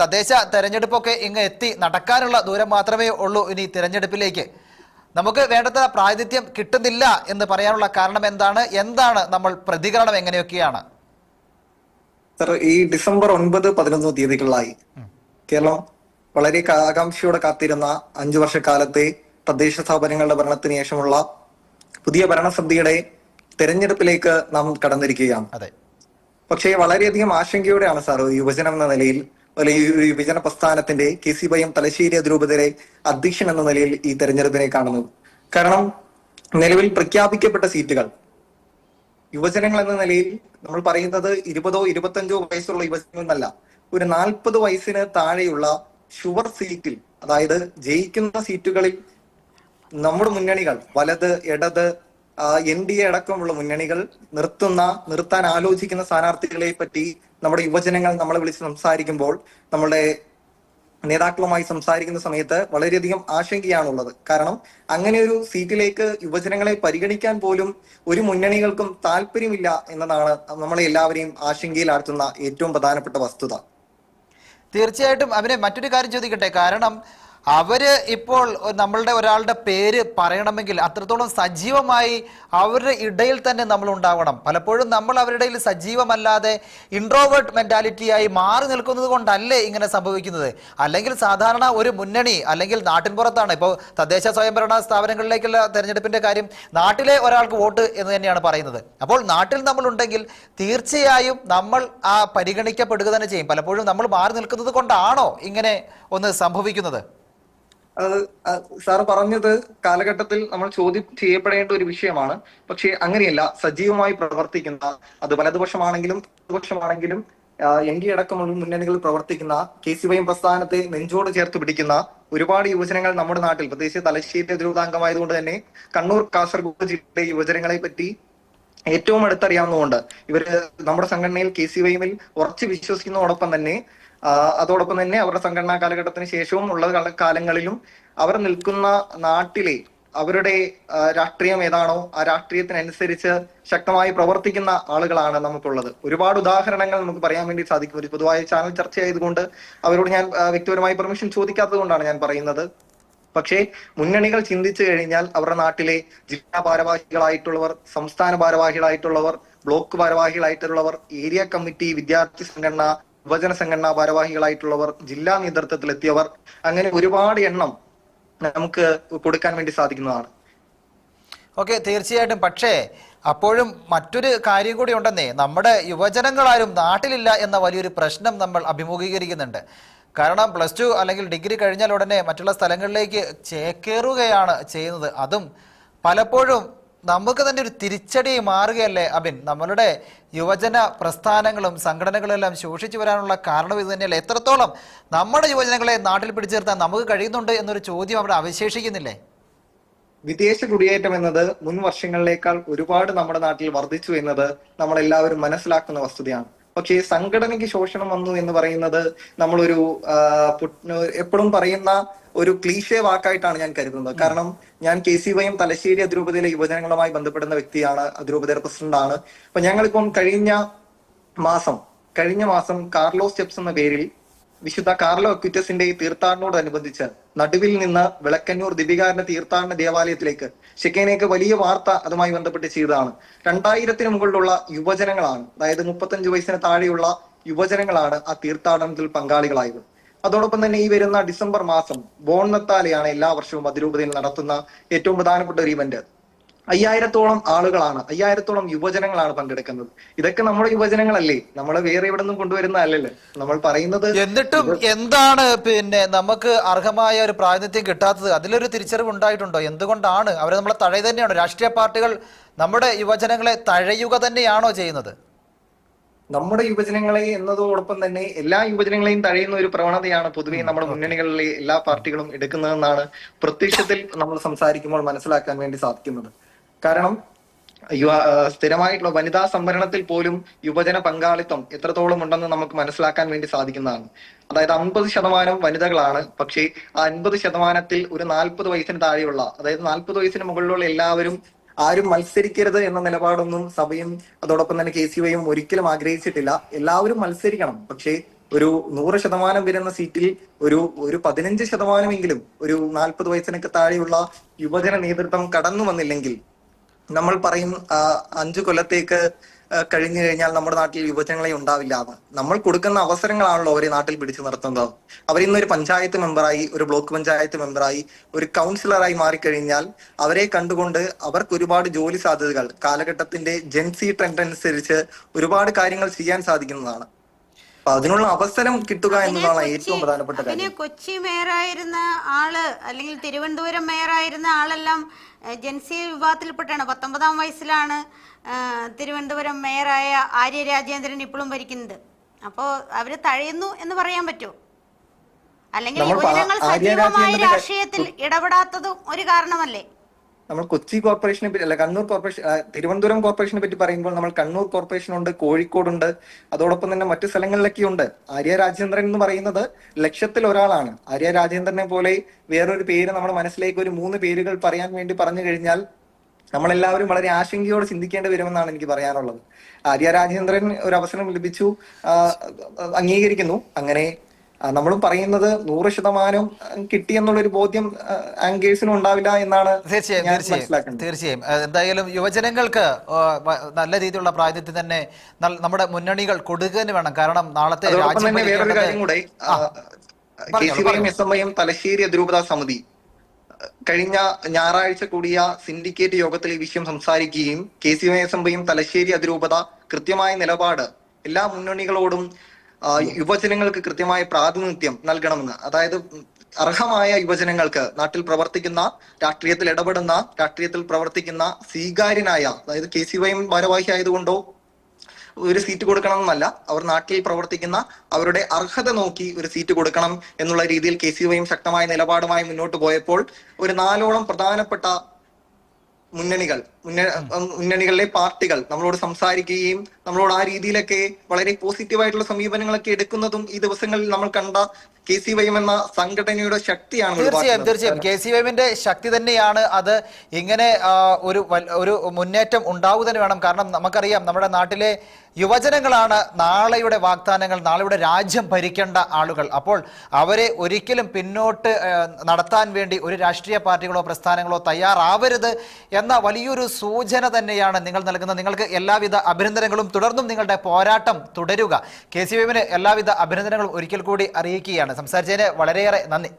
തദ്ദേശ തെരഞ്ഞെടുപ്പൊക്കെ ഇങ്ങ് എത്തി. നടക്കാനുള്ള ദൂരം മാത്രമേ ഉള്ളൂ ഇനി തിരഞ്ഞെടുപ്പിലേക്ക്. നമുക്ക് വേണ്ടത്ര പ്രാതിനിധ്യം കിട്ടുന്നില്ല എന്ന് പറയാനുള്ള കാരണം എന്താണ്? എന്താണ് നമ്മൾ പ്രതികരണം എങ്ങനെയൊക്കെയാണ്? സർ ഈ ഡിസംബർ ഒൻപത് പതിനൊന്ന് തീയതികളിലായി കേരളം വളരെ ആകാംക്ഷയോടെ കാത്തിരുന്ന അഞ്ചു വർഷക്കാലത്തെ തദ്ദേശ സ്ഥാപനങ്ങളുടെ ഭരണത്തിന് ശേഷമുള്ള പുതിയ ഭരണസമിതിയുടെ തെരഞ്ഞെടുപ്പിലേക്ക് നാം കടന്നിരിക്കുകയാണ്. അതെ. പക്ഷേ വളരെയധികം ആശങ്കയോടെയാണ് സാർ യുവജനം എന്ന നിലയിൽ അല്ലെങ്കിൽ ഈ വിജന പ്രസ്ഥാനത്തിന്റെ K C Y M Thalassery അതിരൂപതരെ അധ്യക്ഷൻ എന്ന നിലയിൽ ഈ തെരഞ്ഞെടുപ്പിനെ കാണുന്നത്. കാരണം നിലവിൽ പ്രഖ്യാപിക്കപ്പെട്ട സീറ്റുകൾ യുവജനങ്ങൾ എന്ന നിലയിൽ നമ്മൾ പറയുന്നത് ഇരുപതോ ഇരുപത്തഞ്ചോ വയസ്സുള്ള യുവജനങ്ങൾ എന്നല്ല ഒരു നാൽപ്പത് വയസ്സിന് താഴെയുള്ള ഷുവർ സീറ്റിൽ അതായത് ജയിക്കുന്ന സീറ്റുകളിൽ നമ്മുടെ മുന്നണികൾ വലത് ഇടത് എൻ ഡി എ അടക്കമുള്ള മുന്നണികൾ നിർത്തുന്ന നിർത്താൻ ആലോചിക്കുന്ന സ്ഥാനാർത്ഥികളെ പറ്റി നമ്മുടെ യുവജനങ്ങൾ നമ്മളെ വിളിച്ച് സംസാരിക്കുമ്പോൾ നമ്മുടെ നേതാക്കളുമായി സംസാരിക്കുന്ന സമയത്ത് വളരെയധികം ആശങ്കയാണുള്ളത്. കാരണം അങ്ങനെ ഒരു സീറ്റിലേക്ക് യുവജനങ്ങളെ പരിഗണിക്കാൻ പോലും ഒരു മുന്നണികൾക്കും താല്പര്യമില്ല എന്നതാണ് നമ്മളെ എല്ലാവരെയും ആശങ്കയിലാഴ്ത്തുന്ന ഏറ്റവും പ്രധാനപ്പെട്ട വസ്തുത. തീർച്ചയായിട്ടും അവരെ മറ്റൊരു കാര്യം ചോദിക്കട്ടെ. കാരണം അവർ ഇപ്പോൾ നമ്മളുടെ ഒരാളുടെ പേര് പറയണമെങ്കിൽ അത്രത്തോളം സജീവമായി അവരുടെ ഇടയിൽ തന്നെ നമ്മൾ ഉണ്ടാവണം. പലപ്പോഴും നമ്മൾ അവരുടെ ഇടയിൽ സജീവമല്ലാതെ ഇൻട്രോവേർട്ട് മെന്റാലിറ്റിയായി മാറി നിൽക്കുന്നത് കൊണ്ടല്ലേ ഇങ്ങനെ സംഭവിക്കുന്നത്. അല്ലെങ്കിൽ സാധാരണ ഒരു മുന്നണി അല്ലെങ്കിൽ നാട്ടിൻ പുറത്താണ്. ഇപ്പോൾ തദ്ദേശ സ്വയംഭരണ സ്ഥാപനങ്ങളിലേക്കുള്ള തെരഞ്ഞെടുപ്പിന്റെ കാര്യം നാട്ടിലെ ഒരാൾക്ക് വോട്ട് എന്ന് തന്നെയാണ് പറയുന്നത്. അപ്പോൾ നാട്ടിൽ നമ്മൾ ഉണ്ടെങ്കിൽ തീർച്ചയായും നമ്മൾ ആ പരിഗണിക്കപ്പെടുക തന്നെ ചെയ്യും. പലപ്പോഴും നമ്മൾ മാറി നിൽക്കുന്നത് കൊണ്ടാണോ ഇങ്ങനെ ഒന്ന് സംഭവിക്കുന്നത്? അത് സാർ പറഞ്ഞത് കാലഘട്ടത്തിൽ നമ്മൾ ചോദ്യം ചെയ്യപ്പെടേണ്ട ഒരു വിഷയമാണ്. പക്ഷേ അങ്ങനെയല്ല. സജീവമായി പ്രവർത്തിക്കുന്ന അത് വലതുപക്ഷമാണെങ്കിലും ഇടതുപക്ഷമാണെങ്കിലും എൻ ഡി അടക്കമുള്ള മുന്നണികളിൽ പ്രവർത്തിക്കുന്ന കെ സി വൈ പ്രസ്ഥാനത്തെ നെഞ്ചോട് ചേർത്ത് പിടിക്കുന്ന ഒരുപാട് യുവജനങ്ങൾ നമ്മുടെ നാട്ടിൽ പ്രത്യേകിച്ച് തലശ്ശേരി അതിരൂതാംഗമായതുകൊണ്ട് തന്നെ കണ്ണൂർ കാസർഗോഡ് ജില്ലയിലെ യുവജനങ്ങളെ പറ്റി ഏറ്റവും അടുത്തറിയാവുന്നതുകൊണ്ട് ഇവർ നമ്മുടെ സംഘടനയിൽ കെ സി വൈമിൽ ഉറച്ചു വിശ്വസിക്കുന്നതോടൊപ്പം തന്നെ അതോടൊപ്പം തന്നെ അവരുടെ സംഘടനാ കാലഘട്ടത്തിന് ശേഷവും ഉള്ള കാലങ്ങളിലും അവർ നിൽക്കുന്ന നാട്ടിലെ അവരുടെ രാഷ്ട്രീയം ഏതാണോ ആ രാഷ്ട്രീയത്തിനനുസരിച്ച് ശക്തമായി പ്രവർത്തിക്കുന്ന ആളുകളാണ് നമുക്കുള്ളത്. ഒരുപാട് ഉദാഹരണങ്ങൾ നമുക്ക് പറയാൻ വേണ്ടി സാധിക്കും. ഒരു പൊതുവായ ചാനൽ ചർച്ചയായതുകൊണ്ട് അവരോട് ഞാൻ വ്യക്തിപരമായി പെർമിഷൻ ചോദിക്കാത്തത് കൊണ്ടാണ് ഞാൻ പറയുന്നത്. പക്ഷേ മുന്നണികൾ ചിന്തിച്ചു കഴിഞ്ഞാൽ അവരുടെ നാട്ടിലെ ജില്ലാ ഭാരവാഹികളായിട്ടുള്ളവർ സംസ്ഥാന ഭാരവാഹികളായിട്ടുള്ളവർ ബ്ലോക്ക് ഭാരവാഹികളായിട്ടുള്ളവർ ഏരിയ കമ്മിറ്റി വിദ്യാർത്ഥി സംഘടന യുവജന സംഘടനാ ഭാരവാഹികളായിട്ടുള്ളവർ ജില്ലാ നേതൃത്വത്തിൽ എത്തിയവർ അങ്ങനെ ഒരുപാട് എണ്ണം നമുക്ക് കൊടുക്കാൻ വേണ്ടി സാധിക്കുന്നതാണ്. ഓക്കെ തീർച്ചയായിട്ടും. പക്ഷേ അപ്പോഴും മറ്റൊരു കാര്യം കൂടി ഉണ്ടെന്നേ. നമ്മുടെ യുവജനങ്ങളാരും നാട്ടിലില്ല എന്ന വലിയൊരു പ്രശ്നം നമ്മൾ അഭിമുഖീകരിക്കുന്നുണ്ട്. കാരണം പ്ലസ് ടു അല്ലെങ്കിൽ ഡിഗ്രി കഴിഞ്ഞാൽ ഉടനെ മറ്റുള്ള സ്ഥലങ്ങളിലേക്ക് ചേക്കേറുകയാണ് ചെയ്യുന്നത്. അതും പലപ്പോഴും നമുക്ക് തന്നെ ഒരു തിരിച്ചടി മാറുകയല്ലേ അബിൻ? നമ്മളുടെ യുവജന പ്രസ്ഥാനങ്ങളും സംഘടനകളും എല്ലാം ശോഷിച്ചു വരാനുള്ള കാരണം ഇത് തന്നെയല്ലേ? എത്രത്തോളം നമ്മുടെ യുവജനങ്ങളെ നാട്ടിൽ പിടിച്ചു നിർത്താൻ നമുക്ക് കഴിയുന്നുണ്ട് എന്നൊരു ചോദ്യം അവിടെ അവശേഷിക്കുന്നില്ലേ? വിദേശ കുടിയേറ്റം എന്നത് മുൻ വർഷങ്ങളിലേക്കാൾ ഒരുപാട് നമ്മുടെ നാട്ടിൽ വർദ്ധിച്ചു എന്നത് നമ്മളെല്ലാവരും മനസ്സിലാക്കുന്ന വസ്തുതയാണ്. പക്ഷേ സംഘടനയ്ക്ക് ശോഷണം വന്നു എന്ന് പറയുന്നത് നമ്മളൊരു എപ്പോഴും പറയുന്ന ഒരു ക്ലീശേ വാക്കായിട്ടാണ് ഞാൻ കരുതുന്നത്. കാരണം ഞാൻ കെ സി വൈയും തലശ്ശേരി അതിരൂപതയിലെ യുവജനങ്ങളുമായി ബന്ധപ്പെടുന്ന വ്യക്തിയാണ് അതിരൂപതയുടെ പ്രസിഡന്റ് ആണ് അപ്പൊ ഞങ്ങളിപ്പം കഴിഞ്ഞ മാസം കഴിഞ്ഞ മാസം കാർലോസ് സ്റ്റെപ്സ് എന്ന പേരിൽ വിശുദ്ധ കാർലോ അക്വിറ്റസിന്റെ ഈ തീർത്ഥാടനോടനുബന്ധിച്ച് നടുവിൽ നിന്ന് വിളക്കന്നൂർ ദിപികാരന്റെ തീർത്ഥാടന ദേവാലയത്തിലേക്ക് ഷെക്കേനേക്ക് വലിയ വാർത്ത അതുമായി ബന്ധപ്പെട്ട് ചെയ്തതാണ്. രണ്ടായിരത്തിന് മുകളിലുള്ള യുവജനങ്ങളാണ് അതായത് മുപ്പത്തഞ്ച് വയസ്സിന് താഴെയുള്ള യുവജനങ്ങളാണ് ആ തീർത്ഥാടനത്തിൽ പങ്കാളികളായത്. അതോടൊപ്പം തന്നെ ഈ വരുന്ന ഡിസംബർ മാസം ബോൺനത്താലെയാണ് എല്ലാ വർഷവും അതിരൂപതയിൽ നടത്തുന്ന ഏറ്റവും പ്രധാനപ്പെട്ട ഒരു ഇവന്റ് അയ്യായിരത്തോളം ആളുകളാണ് അയ്യായിരത്തോളം യുവജനങ്ങളാണ് പങ്കെടുക്കുന്നത്. ഇതൊക്കെ നമ്മുടെ യുവജനങ്ങളല്ലേ? നമ്മളെ വേറെ ഇവിടെ നിന്നും കൊണ്ടുവരുന്ന അല്ലല്ലോ? നമ്മൾ പറയുന്നത് എന്നിട്ടും എന്താണ് പിന്നെ നമുക്ക് അർഹമായ ഒരു പ്രാതിനിധ്യം കിട്ടാത്തത്? അതിലൊരു തിരിച്ചറിവ് ഉണ്ടായിട്ടുണ്ടോ? എന്തുകൊണ്ടാണ്? അവർ നമ്മളെ തഴയ തന്നെയാണോ? രാഷ്ട്രീയ പാർട്ടികൾ നമ്മുടെ യുവജനങ്ങളെ തഴയുക തന്നെയാണോ ചെയ്യുന്നത്? നമ്മുടെ യുവജനങ്ങളെ എന്നതോടൊപ്പം തന്നെ എല്ലാ യുവജനങ്ങളെയും തഴയുന്ന ഒരു പ്രവണതയാണ് പൊതുവെ നമ്മുടെ മുന്നണികളിലെ എല്ലാ പാർട്ടികളും എടുക്കുന്നതെന്നാണ് പ്രത്യക്ഷത്തിൽ നമ്മൾ സംസാരിക്കുമ്പോൾ മനസ്സിലാക്കാൻ വേണ്ടി സാധിക്കുന്നത്. കാരണം യുവ സ്ഥിരമായിട്ടുള്ള വനിതാ സംവരണത്തിൽ പോലും യുവജന പങ്കാളിത്തം എത്രത്തോളം ഉണ്ടെന്ന് നമുക്ക് മനസ്സിലാക്കാൻ വേണ്ടി സാധിക്കുന്നതാണ്. അതായത് അൻപത് ശതമാനം വനിതകളാണ് പക്ഷേ ആ അൻപത് ശതമാനത്തിൽ ഒരു നാൽപ്പത് വയസ്സിന് താഴെയുള്ള അതായത് നാൽപ്പത് വയസ്സിന് മുകളിലുള്ള എല്ലാവരും ആരും മത്സരിക്കരുത് എന്ന നിലപാടൊന്നും സഭയും അതോടൊപ്പം തന്നെ കെ സി വൈയും ഒരിക്കലും ആഗ്രഹിച്ചിട്ടില്ല. എല്ലാവരും മത്സരിക്കണം പക്ഷേ ഒരു നൂറ് ശതമാനം വരുന്ന സീറ്റിൽ ഒരു ഒരു പതിനഞ്ച് ശതമാനമെങ്കിലും ഒരു നാൽപ്പത് വയസ്സിനൊക്കെ താഴെയുള്ള യുവജന നേതൃത്വം കടന്നു വന്നില്ലെങ്കിൽ നമ്മൾ പറയും അഞ്ചു കൊല്ലത്തേക്ക് കഴിഞ്ഞു കഴിഞ്ഞാൽ നമ്മുടെ നാട്ടിൽ യുവജനങ്ങളെ ഉണ്ടാവില്ല നമ്മൾ കൊടുക്കുന്ന അവസരങ്ങളാണല്ലോ അവരെ നാട്ടിൽ പിടിച്ചു നിർത്തുന്നത്. അവർ ഇന്ന് ഒരു പഞ്ചായത്ത് മെമ്പറായി ഒരു ബ്ലോക്ക് പഞ്ചായത്ത് മെമ്പറായി ഒരു കൗൺസിലറായി മാറിക്കഴിഞ്ഞാൽ അവരെ കണ്ടുകൊണ്ട് അവർക്ക് ഒരുപാട് ജോലി സാധ്യതകൾ കാലഘട്ടത്തിന്റെ ജെൻസി ട്രെൻഡ് അനുസരിച്ച് ഒരുപാട് കാര്യങ്ങൾ ചെയ്യാൻ സാധിക്കുന്നതാണ്. അപ്പൊ അതിനുള്ള അവസരം കിട്ടുക എന്നതാണ് ഏറ്റവും പ്രധാനപ്പെട്ട കാര്യം. കൊച്ചി മേയറായിരുന്ന ആൾ അല്ലെങ്കിൽ തിരുവനന്തപുരം മേയറായിരുന്ന ആളെല്ലാം ജൻസി വിഭാഗത്തിൽപ്പെട്ടാണ്. പത്തൊമ്പതാം വയസ്സിലാണ് തിരുവനന്തപുരം മേയറായ ആര്യ രാജേന്ദ്രൻ ഇപ്പോഴും ഭരിക്കുന്നത്. അപ്പോൾ അവർ തഴയുന്നു എന്ന് പറയാൻ പറ്റുമോ അല്ലെങ്കിൽ യുവജനങ്ങൾ സജീവമായ രാഷ്ട്രീയത്തിൽ ഇടപെടാത്തതും ഒരു കാരണമല്ലേ? നമ്മൾ കൊച്ചി കോർപ്പറേഷനെ പറ്റി അല്ല കണ്ണൂർ കോർപ്പറേഷൻ തിരുവനന്തപുരം കോർപ്പറേഷനെ പറ്റി പറയുമ്പോൾ നമ്മൾ കണ്ണൂർ കോർപ്പറേഷൻ ഉണ്ട് കോഴിക്കോടുണ്ട് അതോടൊപ്പം തന്നെ മറ്റു സ്ഥലങ്ങളിലൊക്കെ ഉണ്ട് ആര്യ രാജേന്ദ്രൻ എന്ന് പറയുന്നത് ലക്ഷത്തിൽ ഒരാളാണ്. ആര്യ രാജേന്ദ്രനെ പോലെ വേറൊരു പേര് നമ്മുടെ മനസ്സിലേക്ക് ഒരു മൂന്ന് പേരുകൾ പറയാൻ വേണ്ടി പറഞ്ഞു കഴിഞ്ഞാൽ നമ്മളെല്ലാവരും വളരെ ആശങ്കയോടെ ചിന്തിക്കേണ്ടി വരുമെന്നാണ് എനിക്ക് പറയാനുള്ളത്. ആര്യ രാജേന്ദ്രൻ ഒരു അവസരം ലഭിച്ചു അംഗീകരിക്കുന്നു. അങ്ങനെ ആ, നമ്മളും പറയുന്നത് നൂറ് ശതമാനം കിട്ടിയെന്നുള്ളൊരു ബോധ്യം ആങ്കേഴ്സിനും ഉണ്ടാവില്ല എന്നാണ് തീർച്ചയായും തീർച്ചയായും തീർച്ചയായും. എന്തായാലും യുവജനങ്ങൾക്ക് നല്ല രീതിയിലുള്ള പ്രാതിനിധ്യം തന്നെ നമ്മുടെ മുന്നണികൾ കൊടുക്കുക വേണം. കാരണം നാളത്തെ വേറൊരു കാര്യം കൂടെ തലശ്ശേരി അതിരൂപതാ സമിതി കഴിഞ്ഞ ഞായറാഴ്ച കൂടിയ സിൻഡിക്കേറ്റ് യോഗത്തിൽ ഈ വിഷയം സംസാരിക്കുകയും K C Y S M ഐയും തലശ്ശേരി അതിരൂപത കൃത്യമായ നിലപാട് എല്ലാ മുന്നണികളോടും യുവജനങ്ങൾക്ക് കൃത്യമായ പ്രാതിനിധ്യം നൽകണമെന്ന്. അതായത് അർഹമായ യുവജനങ്ങൾക്ക് നാട്ടിൽ പ്രവർത്തിക്കുന്ന രാഷ്ട്രീയത്തിൽ ഇടപെടുന്ന രാഷ്ട്രീയത്തിൽ പ്രവർത്തിക്കുന്ന സ്വീകാര്യനായ അതായത് കെ സി വൈ എം ഭാരവാഹി ആയതുകൊണ്ടോ ഒരു സീറ്റ് കൊടുക്കണം എന്നല്ല അവർ നാട്ടിൽ പ്രവർത്തിക്കുന്ന അവരുടെ അർഹത നോക്കി ഒരു സീറ്റ് കൊടുക്കണം എന്നുള്ള രീതിയിൽ കെ സി വൈയും ശക്തമായ നിലപാടുമായി മുന്നോട്ട് പോയപ്പോൾ ഒരു നാലോളം പ്രധാനപ്പെട്ട മുന്നണികൾ മുന്ന- മുന്നണികളിലെ പാർട്ടികൾ നമ്മളോട് സംസാരിക്കുകയും നമ്മളോട് ആ രീതിയിലൊക്കെ വളരെ പോസിറ്റീവായിട്ടുള്ള സമീപനങ്ങളൊക്കെ എടുക്കുന്നതും ഈ ദിവസങ്ങളിൽ നമ്മൾ കണ്ട കെ സി വൈ എം എന്ന സംഘടനയുടെ ശക്തിയാണ് തീർച്ചയായും. തീർച്ചയായും. കെ സി വൈമിന്റെ ശക്തി തന്നെയാണ് അത് ഇങ്ങനെ ഒരു ഒരു മുന്നേറ്റം ഉണ്ടാവുക തന്നെ വേണം. കാരണം നമുക്കറിയാം നമ്മുടെ നാട്ടിലെ യുവജനങ്ങളാണ് നാളെയുടെ വാഗ്ദാനങ്ങൾ നാളെയുടെ രാജ്യം ഭരിക്കേണ്ട ആളുകൾ. അപ്പോൾ അവരെ ഒരിക്കലും പിന്നോട്ട് നടത്താൻ വേണ്ടി ഒരു രാഷ്ട്രീയ പാർട്ടികളോ പ്രസ്ഥാനങ്ങളോ തയ്യാറാവരുത് എന്ന വലിയൊരു സൂചന തന്നെയാണ് നിങ്ങൾ നൽകുന്നത്. നിങ്ങൾക്ക് എല്ലാവിധ അഭിനന്ദനങ്ങളും തുടർന്നും നിങ്ങളുടെ പോരാട്ടം തുടരുക. കെ സി എല്ലാവിധ അഭിനന്ദനങ്ങളും ഒരിക്കൽ കൂടി അറിയിക്കുകയാണ്. സംസാരിച്ചതിന് വളരെയേറെ നന്ദി.